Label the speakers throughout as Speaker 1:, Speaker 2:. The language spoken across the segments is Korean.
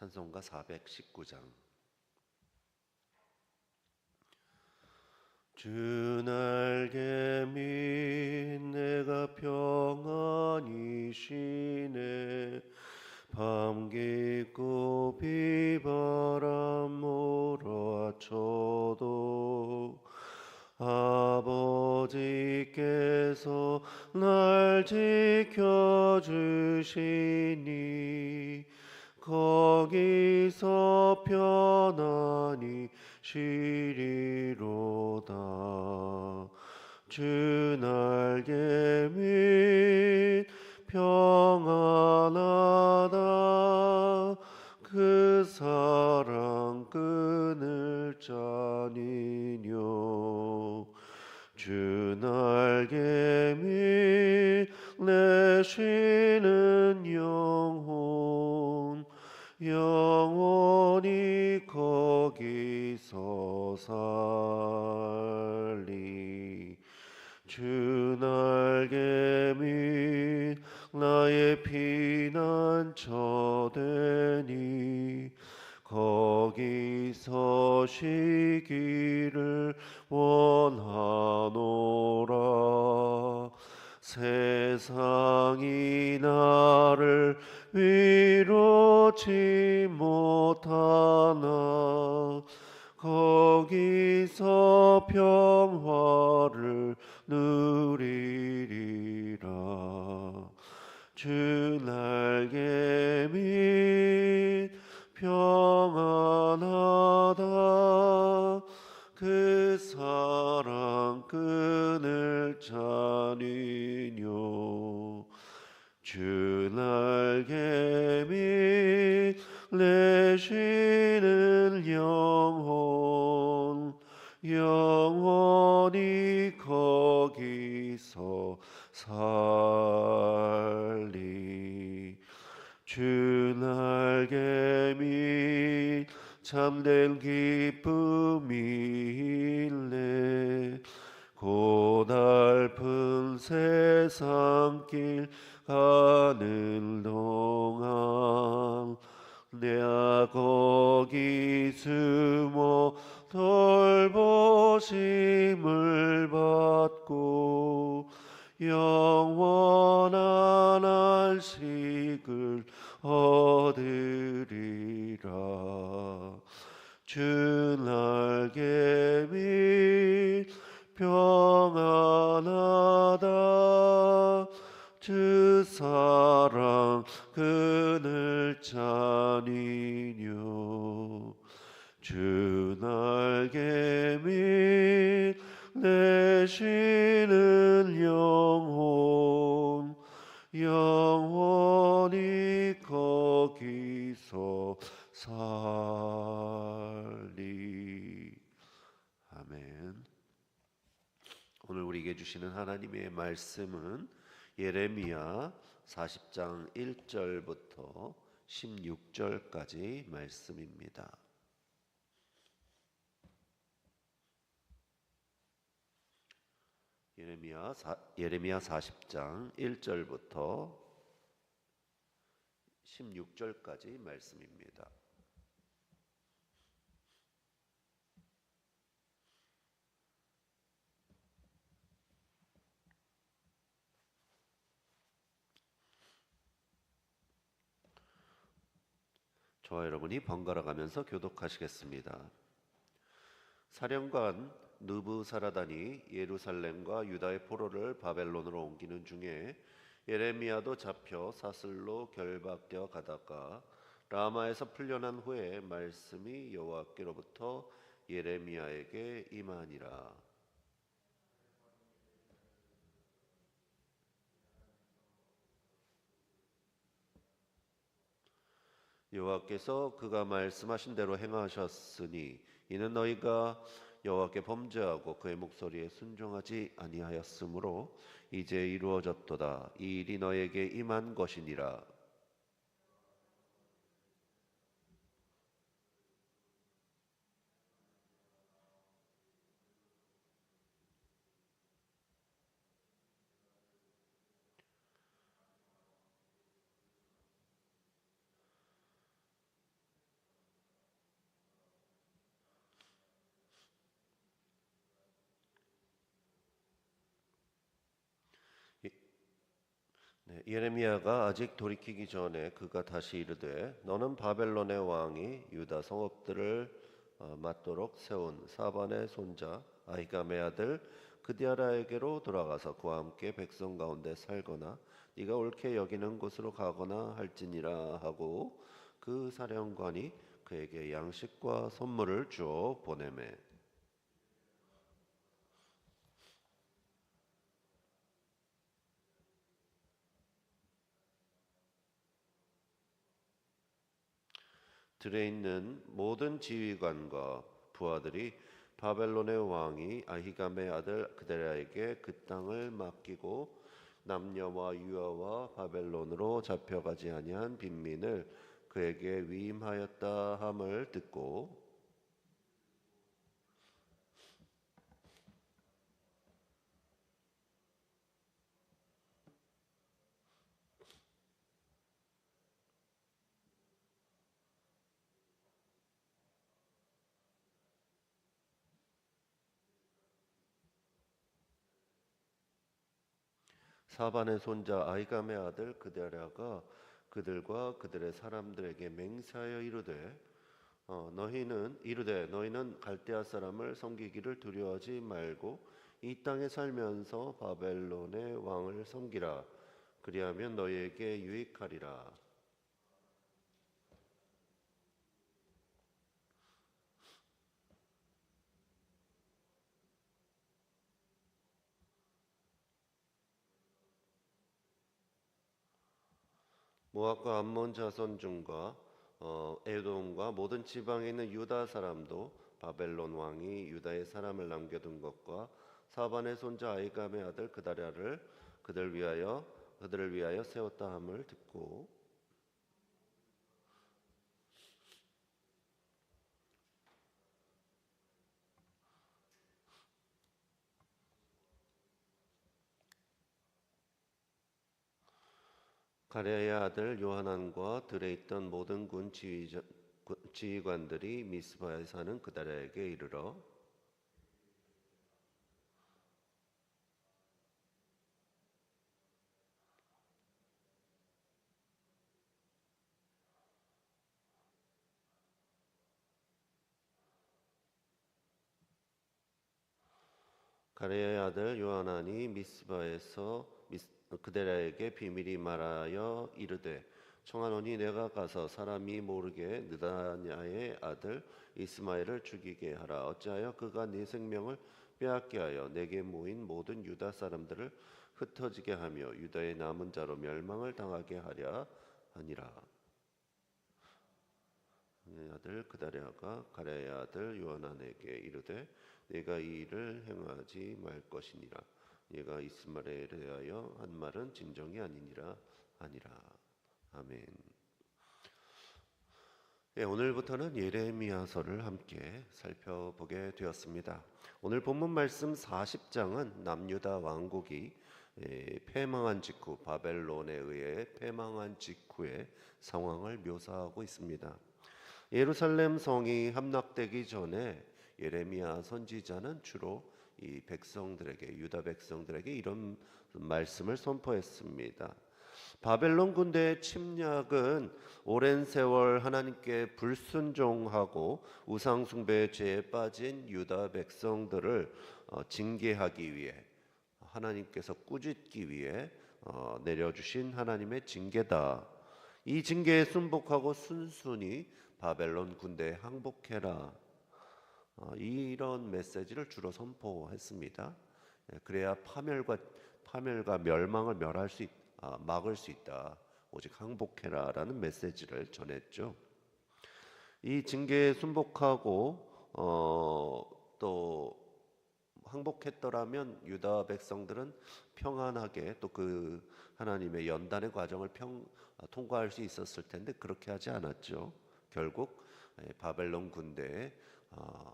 Speaker 1: 찬송가 419장. 주 날개 밑 내가 평안히 쉬네. 밤 깊고 비바람 몰아쳐도 아버지께서 날 지켜주시니 거기서 편안히 쉬리로다. 주 날개 밑 평안하다. 그 사랑 끊을 자니뇨. 주 날개 밑내 쉬는 영혼 영원히 거기서 살리. 주 날개 밑 나의 피난처 되니 거기서 쉬기를 원하노라. 세상이 나를 위로치 못하나 거기서 평화를 누리리라. 주날 참된 기쁨 주 날개 밑내 쉬는 영혼 영원히 거기서 살리 아멘 오늘 우리에게 주시는 하나님의 말씀은 예레미야 40장 1절부터 16절까지 말씀입니다. 예레미야 사, 예레미야 40장 1절부터 16절까지 말씀입니다. 저와 여러분이 번갈아 가면서 교독하시겠습니다. 사령관 느부사라단이 예루살렘과 유다의 포로를 바벨론으로 옮기는 중에 예레미야도 잡혀 사슬로 결박되어 가다가 라마에서 풀려난 후에 말씀이 여호와께로부터 예레미야에게 임하니라. 여호와께서 그가 말씀하신 대로 행하셨으니 이는 너희가 여호와께 범죄하고 그의 목소리에 순종하지 아니하였으므로 이제 이루어졌도다. 이 일이 너에게 임한 것이니라 네, 예레미야가 아직 돌이키기 전에 그가 다시 이르되 너는 바벨론의 왕이 유다 성읍들을 어, 맞도록 세운 사반의 손자 아히감의 아들 그디아라에게로 돌아가서 그와 함께 백성 가운데 살거나 네가 옳게 여기는 곳으로 가거나 할지니라 하고 그 사령관이 그에게 양식과 선물을 주어 보내매 들에 있는 모든 지휘관과 부하들이 바벨론의 왕이 아히감의 아들 그데라에게 그 땅을 맡기고 남녀와 유아와 바벨론으로 잡혀가지 아니한 빈민을 그에게 위임하였다 함을 듣고 사반의 손자 아이감의 아들 그데라가 그들과 그들의 사람들에게 맹세하여 이르되 어, 너희는 이르되 너희는 갈대아 사람을 섬기기를 두려워하지 말고 이 땅에 살면서 바벨론의 왕을 섬기라. 그리하면 너희에게 유익하리라 모압과 암몬 자손 중과 어, 에돔과 모든 지방에 있는 유다 사람도 바벨론 왕이 유다의 사람을 남겨둔 것과 사반의 손자 아이감의 아들 그다랴를 그들 위하여 그들을 위하여 세웠다 함을 듣고 가레의 아들 요하난과 들에 있던 모든 군 지휘관들이 미스바에 사는 그다라에게 이르러 가레의 아들 요하난이 미스바에서 미스, 그데라에게 비밀이 말하여 이르되 청하노니 내가 가서 사람이 모르게 느다냐의 아들 이스마엘을 죽이게 하라. 어찌하여 그가 네 생명을 빼앗게 하여 내게 모인 모든 유다 사람들을 흩어지게 하며 유다의 남은 자로 멸망을 당하게 하랴 하니라. 네 아들 그다랴가 가랴의 아들 요한안에게 이르되 내가 이 일을 행하지 말 것이니라 얘가 이스마엘에 대하여 한 말은 진정이 아니니라 아니라 아멘. 예, 오늘부터는 예레미야서를 함께 살펴보게 되었습니다. 오늘 본문 말씀 40장은 남유다 왕국이 예, 패망한 직후 바벨론에 의해 패망한 직후의 상황을 묘사하고 있습니다. 예루살렘 성이 함락되기 전에 예레미야 선지자는 주로 이 백성들에게 유다 백성들에게 이런 말씀을 선포했습니다. 바벨론 군대의 침략은 오랜 세월 하나님께 불순종하고 우상 숭배의 죄에 빠진 유다 백성들을 어, 징계하기 위해 하나님께서 꾸짖기 위해 어, 내려주신 하나님의 징계다. 이 징계에 순복하고 순순히 바벨론 군대에 항복해라. 어, 이런 메시지를 주로 선포했습니다. 예, 그래야 파멸과 파멸과 멸망을 멸할 수 있, 아, 막을 수 있다. 오직 항복해라라는 메시지를 전했죠. 이 징계에 순복하고 어, 또 항복했더라면 유다 백성들은 평안하게 또 그 하나님의 연단의 과정을 평 아, 통과할 수 있었을 텐데 그렇게 하지 않았죠. 결국 예, 바벨론 군대에 어,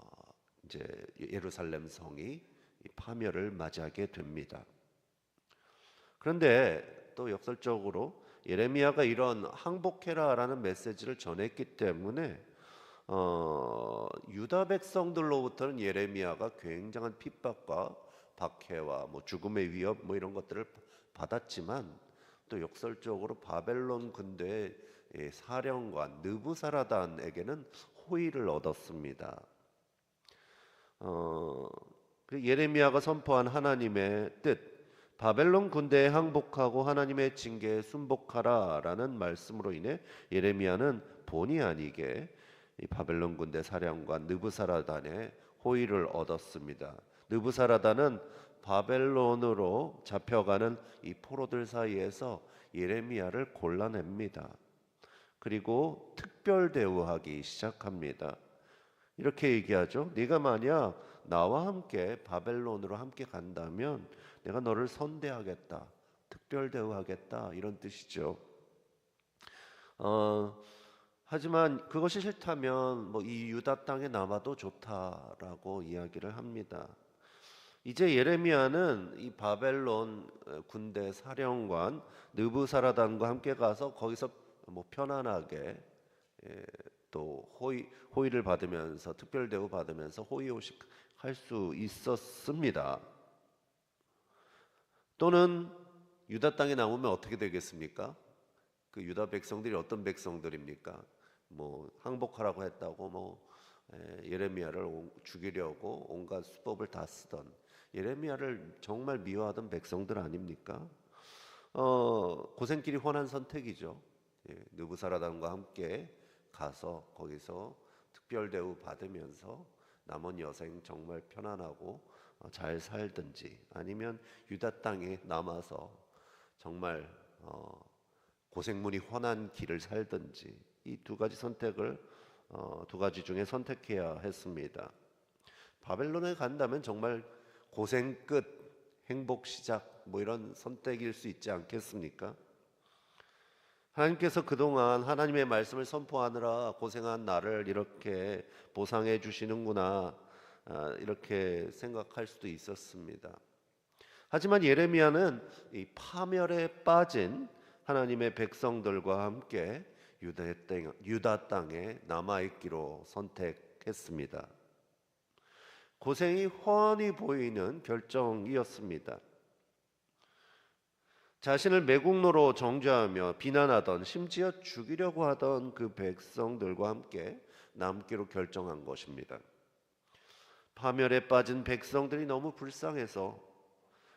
Speaker 1: 이제 예루살렘 성이 이 파멸을 맞이하게 됩니다. 그런데 또 역설적으로 예레미야가 이런 항복해라라는 메시지를 전했기 때문에 어, 유다 백성들로부터는 예레미야가 굉장한 핍박과 박해와 뭐 죽음의 위협 뭐 이런 것들을 받았지만 또 역설적으로 바벨론 군대의 이 사령관 느부사라단에게는 호의를 얻었습니다. 어, 그 예레미야가 선포한 하나님의 뜻 바벨론 군대에 항복하고 하나님의 징계에 순복하라라는 말씀으로 인해 예레미야는 본의 아니게 이 바벨론 군대 사령관 느부사라단의 호의를 얻었습니다. 느부사라단은 바벨론으로 잡혀가는 이 포로들 사이에서 예레미야를 골라냅니다. 그리고 특 별 대우하기 시작합니다. 이렇게 얘기하죠. 네가 만약 나와 함께 바벨론으로 함께 간다면 내가 너를 선대하겠다. 특별 대우하겠다. 이런 뜻이죠. 어, 하지만 그것이 싫다면 뭐 이 유다 땅에 남아도 좋다라고 이야기를 합니다. 이제 예레미야는 이 바벨론 어, 군대 사령관 느부사라단과 함께 가서 거기서 뭐 편안하게 예, 또 호의 호의를 받으면서 특별 대우 받으면서 호의호식 할 수 있었습니다. 또는 유다 땅에 남으면 어떻게 되겠습니까? 그 유다 백성들이 어떤 백성들입니까? 뭐 항복하라고 했다고 뭐 에, 예레미야를 오- 죽이려고 온갖 수법을 다 쓰던 예레미야를 정말 미워하던 백성들 아닙니까? 어, 고생길이 훤한 선택이죠. 예, 느부사라단과 함께 가서 거기서 특별 대우 받으면서 남은 여생 정말 편안하고 어, 잘 살든지 아니면 유다 땅에 남아서 정말 어, 고생문이 훤한 길을 살든지 이 두 가지 선택을 어, 두 가지 중에 선택해야 했습니다. 바벨론에 간다면 정말 고생 끝 행복 시작 뭐 이런 선택일 수 있지 않겠습니까? 하나님께서 그동안 하나님의 말씀을 선포하느라 고생한 나를 이렇게 보상해 주시는구나 아, 이렇게 생각할 수도 있었습니다. 하지만 예레미야는 이 파멸에 빠진 하나님의 백성들과 함께 유다 땅에 남아 있기로 선택했습니다. 고생이 훤히 보이는 결정이었습니다. 자신을 매국노로 정죄하며 비난하던 심지어 죽이려고 하던 그 백성들과 함께 남기로 결정한 것입니다. 파멸에 빠진 백성들이 너무 불쌍해서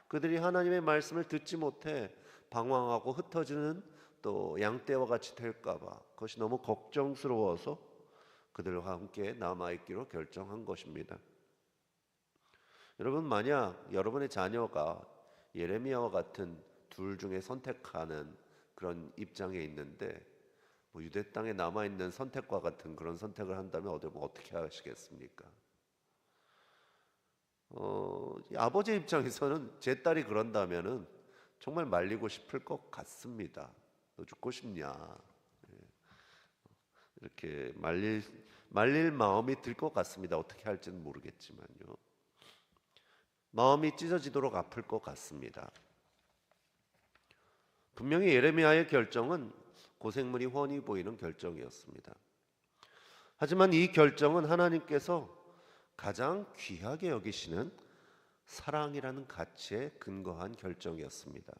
Speaker 1: 그들이 하나님의 말씀을 듣지 못해 방황하고 흩어지는 또 양떼와 같이 될까봐 그것이 너무 걱정스러워서 그들과 함께 남아있기로 결정한 것입니다. 여러분 만약 여러분의 자녀가 예레미야와 같은 둘 중에 선택하는 그런 입장에 있는데 뭐 유대 땅에 남아 있는 선택과 같은 그런 선택을 한다면 어디 어떻게 하시겠습니까? 어, 이 아버지 입장에서는 제 딸이 그런다면은 정말 말리고 싶을 것 같습니다. 너 죽고 싶냐? 예. 이렇게 말릴 말릴 마음이 들 것 같습니다. 어떻게 할지는 모르겠지만요. 마음이 찢어지도록 아플 것 같습니다. 분명히 예레미야의 결정은 고생물이 훤히 보이는 결정이었습니다. 하지만 이 결정은 하나님께서 가장 귀하게 여기시는 사랑이라는 가치에 근거한 결정이었습니다.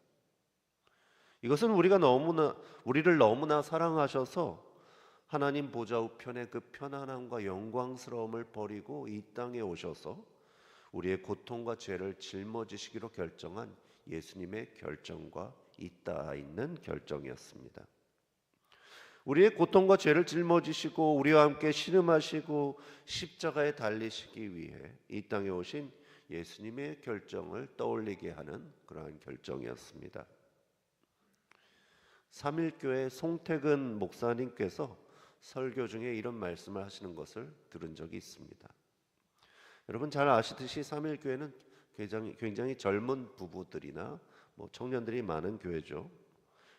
Speaker 1: 이것은 우리가 너무나 우리를 너무나 사랑하셔서 하나님 보좌 우편의 그 편안함과 영광스러움을 버리고 이 땅에 오셔서 우리의 고통과 죄를 짊어지시기로 결정한 예수님의 결정과 있다 있는 결정이었습니다. 우리의 고통과 죄를 짊어지시고 우리와 함께 신음하시고 십자가에 달리시기 위해 이 땅에 오신 예수님의 결정을 떠올리게 하는 그러한 결정이었습니다. 삼일교회 송태근 목사님께서 설교 중에 이런 말씀을 하시는 것을 들은 적이 있습니다. 여러분 잘 아시듯이 삼일교회는 굉장히, 굉장히 젊은 부부들이나 뭐 청년들이 많은 교회죠.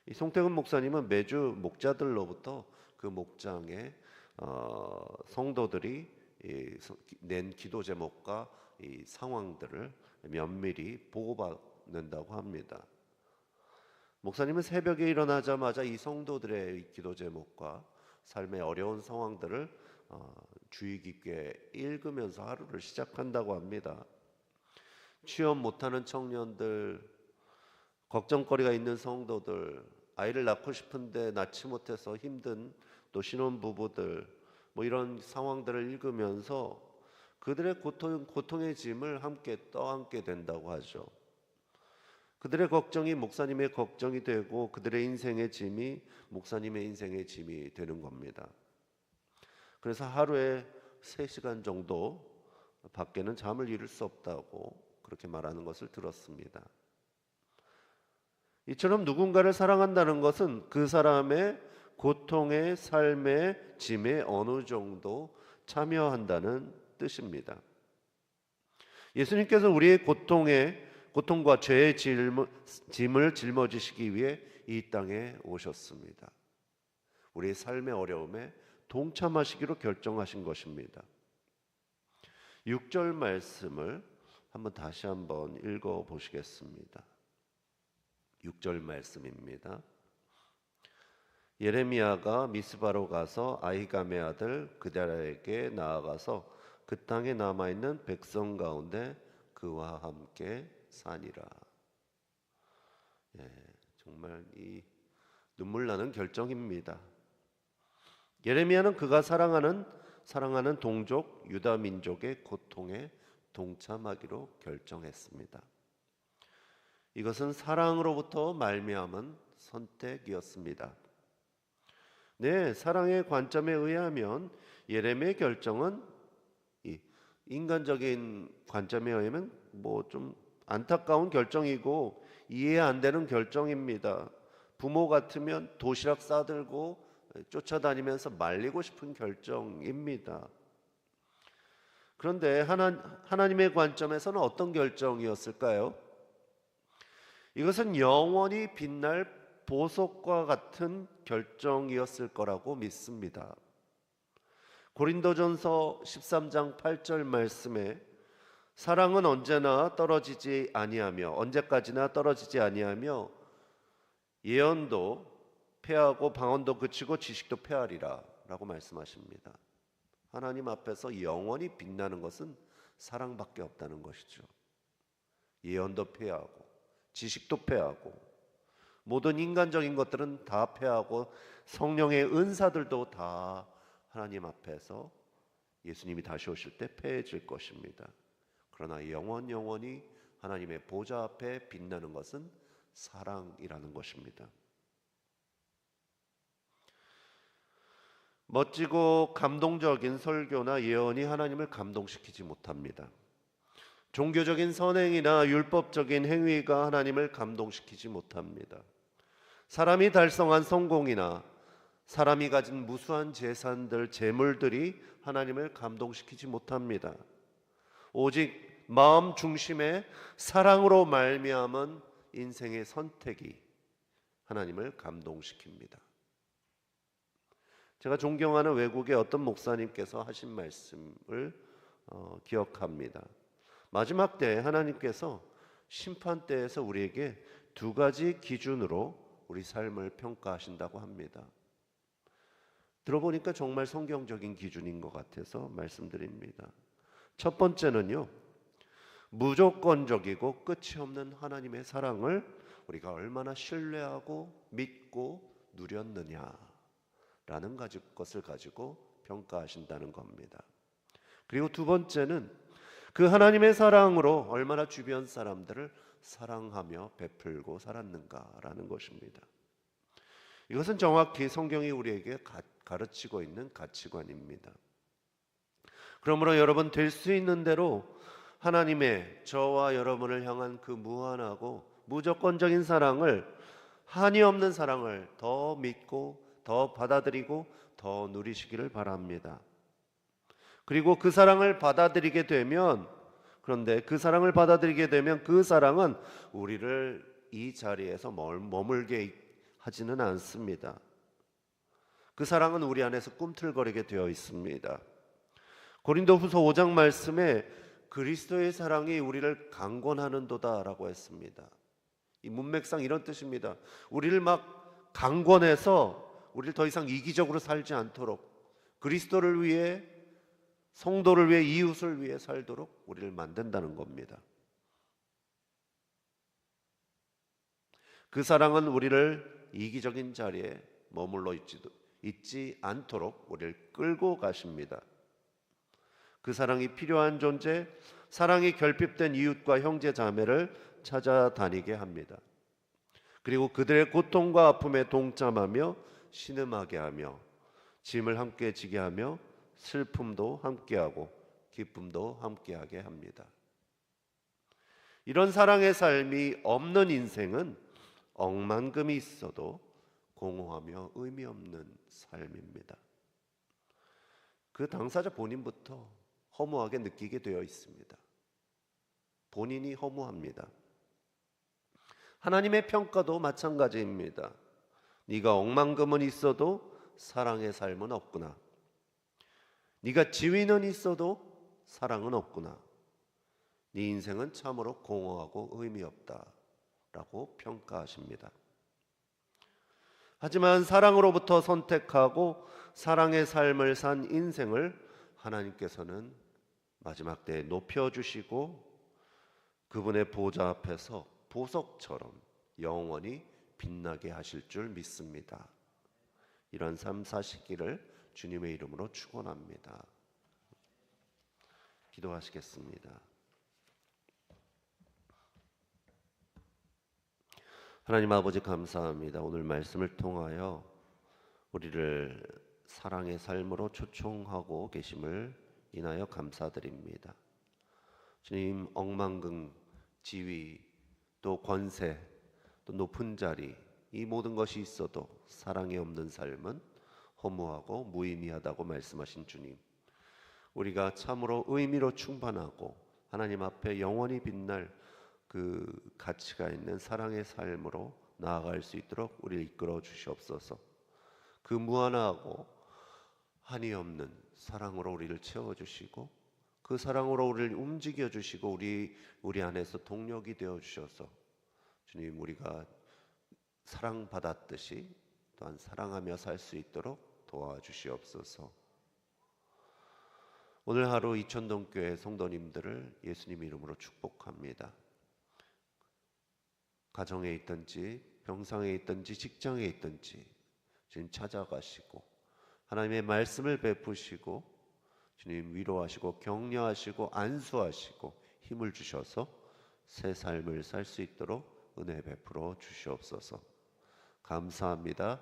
Speaker 1: 이 송태근 목사님은 매주 목자들로부터 그 목장에 어, 성도들이 이, 서- 낸 기도 제목과 이 상황들을 면밀히 보고받는다고 합니다. 목사님은 새벽에 일어나자마자 이 성도들의 이 기도 제목과 삶의 어려운 상황들을 어, 주의 깊게 읽으면서 하루를 시작한다고 합니다. 취업 못하는 청년들, 걱정거리가 있는 성도들, 아이를 낳고 싶은데 낳지 못해서 힘든 또 신혼부부들, 뭐 이런 상황들을 읽으면서 그들의 고통, 고통의 짐을 함께 떠안게 된다고 하죠. 그들의 걱정이 목사님의 걱정이 되고 그들의 인생의 짐이 목사님의 인생의 짐이 되는 겁니다. 그래서 하루에 3시간 정도 밖에는 잠을 이룰 수 없다고 그렇게 말하는 것을 들었습니다. 이처럼 누군가를 사랑한다는 것은 그 사람의 고통의 삶의 짐에 어느 정도 참여한다는 뜻입니다. 예수님께서 우리의 고통의 고통과 죄의 짐을, 짐을 짊어지시기 위해 이 땅에 오셨습니다. 우리의 삶의 어려움에 동참하시기로 결정하신 것입니다. 6절 말씀을 한번 다시 한번 읽어 보시겠습니다. 6절 말씀입니다. 예레미야가 미스바로 가서 아이감의 아들 그다라에게 나아가서 그 땅에 남아 있는 백성 가운데 그와 함께 사니라. 예, 정말 이 눈물 나는 결정입니다. 예레미야는 그가 사랑하는 사랑하는 동족 유다 민족의 고통에 동참하기로 결정했습니다. 이것은 사랑으로부터 말미암은 선택이었습니다. 네, 사랑의 관점에 의하면 예레미야의 결정은 이 인간적인 관점에 의하면 뭐 좀 안타까운 결정이고 이해 안 되는 결정입니다. 부모 같으면 도시락 싸들고 쫓아다니면서 말리고 싶은 결정입니다. 그런데 하나, 하나님의 관점에서는 어떤 결정이었을까요? 이것은 영원히 빛날 보석과 같은 결정이었을 거라고 믿습니다. 고린도전서 13장 8절 말씀에 사랑은 언제나 떨어지지 아니하며 언제까지나 떨어지지 아니하며 예언도 패하고 방언도 그치고 지식도 패하리라라고 말씀하십니다. 하나님 앞에서 영원히 빛나는 것은 사랑밖에 없다는 것이죠. 예언도 패하고 지식도 패하고 모든 인간적인 것들은 다 패하고 성령의 은사들도 다 하나님 앞에서 예수님이 다시 오실 때 패해질 것입니다. 그러나 영원 영원히 하나님의 보좌 앞에 빛나는 것은 사랑이라는 것입니다. 멋지고 감동적인 설교나 예언이 하나님을 감동시키지 못합니다. 종교적인 선행이나 율법적인 행위가 하나님을 감동시키지 못합니다. 사람이 달성한 성공이나 사람이 가진 무수한 재산들, 재물들이 하나님을 감동시키지 못합니다. 오직 마음 중심의 사랑으로 말미암은 인생의 선택이 하나님을 감동시킵니다. 제가 존경하는 외국의 어떤 목사님께서 하신 말씀을 어, 기억합니다. 마지막 때 하나님께서 심판 때에서 우리에게 두 가지 기준으로 우리 삶을 평가하신다고 합니다. 들어보니까 정말 성경적인 기준인 것 같아서 말씀드립니다. 첫 번째는요, 무조건적이고 끝이 없는 하나님의 사랑을
Speaker 2: 우리가 얼마나 신뢰하고 믿고 누렸느냐라는 것을 가지고 평가하신다는 겁니다. 그리고 두 번째는 그 하나님의 사랑으로 얼마나 주변 사람들을 사랑하며 베풀고 살았는가라는 것입니다. 이것은 정확히 성경이 우리에게 가, 가르치고 있는 가치관입니다. 그러므로 여러분 될 수 있는 대로 하나님의 저와 여러분을 향한 그 무한하고 무조건적인 사랑을 한이 없는 사랑을 더 믿고 더 받아들이고 더 누리시기를 바랍니다. 그리고 그 사랑을 받아들이게 되면 그런데 그 사랑을 받아들이게 되면 그 사랑은 우리를 이 자리에서 멀- 머물게 하지는 않습니다. 그 사랑은 우리 안에서 꿈틀거리게 되어 있습니다. 고린도후서 5장 말씀에 그리스도의 사랑이 우리를 강권하는도다라고 했습니다. 이 문맥상 이런 뜻입니다. 우리를 막 강권해서 우리를 더 이상 이기적으로 살지 않도록 그리스도를 위해 성도를 위해 이웃을 위해 살도록 우리를 만든다는 겁니다. 그 사랑은 우리를 이기적인 자리에 머물러 있지도 있지 않도록 우리를 끌고 가십니다. 그 사랑이 필요한 존재, 사랑이 결핍된 이웃과 형제 자매를 찾아다니게 합니다. 그리고 그들의 고통과 아픔에 동참하며 신음하게 하며 짐을 함께 지게 하며 슬픔도 함께하고 기쁨도 함께하게 합니다. 이런 사랑의 삶이 없는 인생은 억만금이 있어도 공허하며 의미 없는 삶입니다. 그 당사자 본인부터 허무하게 느끼게 되어 있습니다. 본인이 허무합니다. 하나님의 평가도 마찬가지입니다. 네가 억만금은 있어도 사랑의 삶은 없구나. 네가 지위는 있어도 사랑은 없구나. 네 인생은 참으로 공허하고 의미 없다라고 평가하십니다. 하지만 사랑으로부터 선택하고 사랑의 삶을 산 인생을 하나님께서는 마지막 때에 높여 주시고 그분의 보좌 앞에서 보석처럼 영원히 빛나게 하실 줄 믿습니다. 이런 삶 사시기를 주님의 이름으로 축원합니다. 기도하시겠습니다. 하나님 아버지 감사합니다. 오늘 말씀을 통하여 우리를 사랑의 삶으로 초청하고 계심을 인하여 감사드립니다. 주님 억만금, 지위, 또 권세, 또 높은 자리 이 모든 것이 있어도 사랑이 없는 삶은 허무하고 무의미하다고 말씀하신 주님. 우리가 참으로 의미로 충만하고 하나님 앞에 영원히 빛날 그 가치가 있는 사랑의 삶으로 나아갈 수 있도록 우리를 이끌어 주시옵소서. 그 무한하고 한이 없는 사랑으로 우리를 채워 주시고 그 사랑으로 우리를 움직여 주시고 우리 우리 안에서 동력이 되어 주셔서 주님 우리가 사랑받았듯이 또한 사랑하며 살 수 있도록 도와주시옵소서. 오늘 하루 이천동 교회 성도님들을 예수님 이름으로 축복합니다. 가정에 있든지 병상에 있든지 직장에 있든지 주님 찾아가시고 하나님의 말씀을 베푸시고 주님 위로하시고 격려하시고 안수하시고 힘을 주셔서 새 삶을 살 수 있도록 은혜 베풀어 주시옵소서. 감사합니다.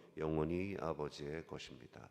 Speaker 2: 영원히 아버지의 것입니다.